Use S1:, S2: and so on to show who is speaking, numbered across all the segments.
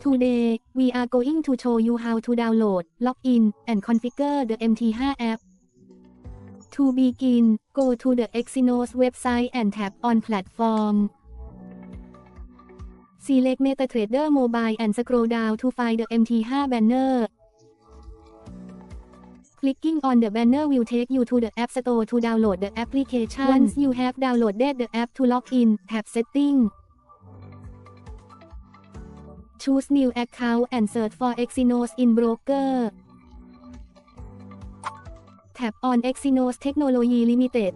S1: Today, we are going to show you how to download, log in, and configure the MT5 app. To begin, go to the Exynos website and tap on Platform. Select MetaTrader Mobile and scroll down to find the MT5 banner. Clicking on the banner will take you to the App Store to download the application. Once you have downloaded the app to log in, tap Setting. Choose New Account and search for Exynos in Broker. Tap on Exynos Technology Limited.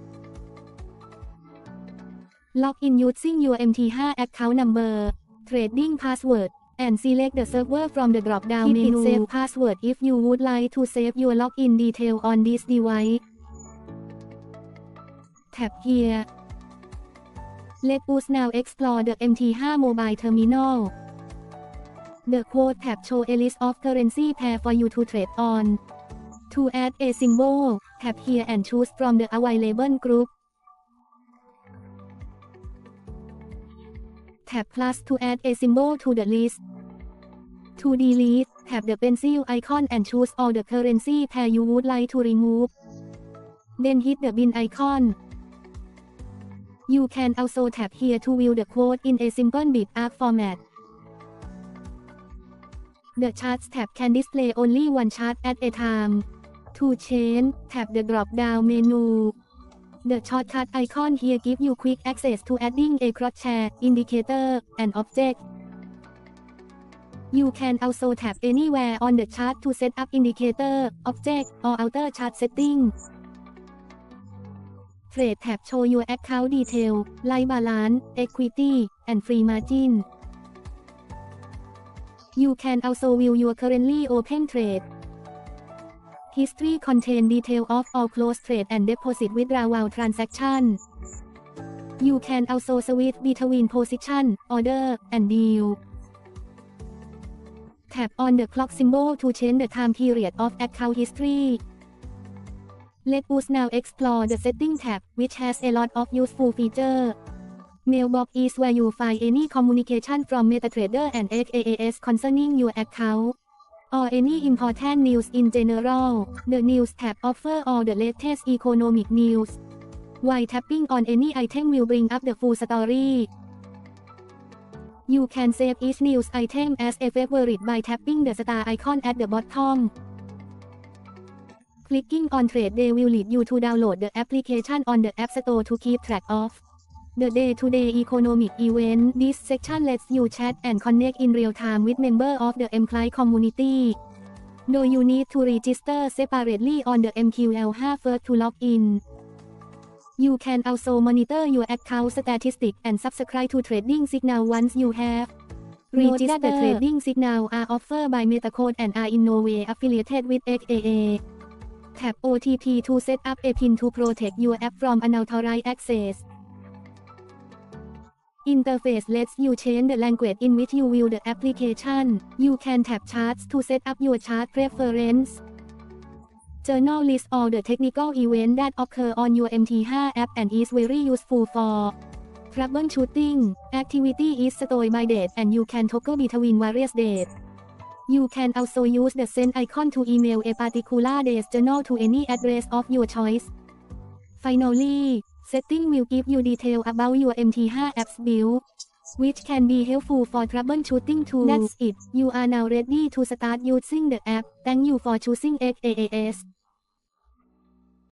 S1: Log in using your MT5 account number, trading password, and select the server from the drop-down
S2: Keep it
S1: menu. Save password if you would like to save your login detail on this device. Tap here. Let us now explore the MT5 mobile terminal. The quote tab show a list of currency pair for you to trade on. To add a symbol, tap here and choose from the available group. Tap plus to add a symbol to the list. To delete, tap the pencil icon and choose all the currency pair you would like to remove. Then hit the bin icon. You can also tap here to view the quote in a simple bit arc format. The Charts tab can display only one chart at a time. To change, tap the drop-down menu. The shortcut icon here give you quick access to adding a crosshair indicator, and object. You can also tap anywhere on the chart to set up indicator, object, or outer chart setting. Trade tab show your account detail, like balance, equity, and free margin. You can also view your currently open trade. History contain detail of all closed trade and deposit withdrawal transaction. You can also switch between position, order, and deal. Tap on the clock symbol to change the time period of account history. Let us now explore the setting tab, which has a lot of useful features. Mailbox is where you find any communication from MetaTrader and XAAS concerning your account. Or any important news in general. The News tab offer all the latest economic news. While tapping on any item will bring up the full story. You can save each news item as a favorite by tapping the star icon at the bottom. Clicking on Trade Day will lead you to download the application on the App Store to keep track of the day-to-day economic event. This section lets you chat and connect in real time with members of the MCLI community. No, you need to register separately on the MQL5 first to log in. You can also monitor your account statistics and subscribe to Trading Signal once you have. Note that the trading signal are offered by Metacode and are in no way affiliated with XAA. Tap OTP to set up a PIN to protect your app from unauthorized access. Interface lets you change the language in which you view the application. You can tap charts to set up your chart preference. Journal lists all the technical events that occur on your MT5 app and is very useful for troubleshooting. Activity is stored by date and you can toggle between various dates. You can also use the send icon to email a particular day's journal to any address of your choice. Finally, setting will give you detail about your MT5 app's build, which can be helpful for troubleshooting too. That's it. You are now ready to start using the app. Thank you for choosing XAAS.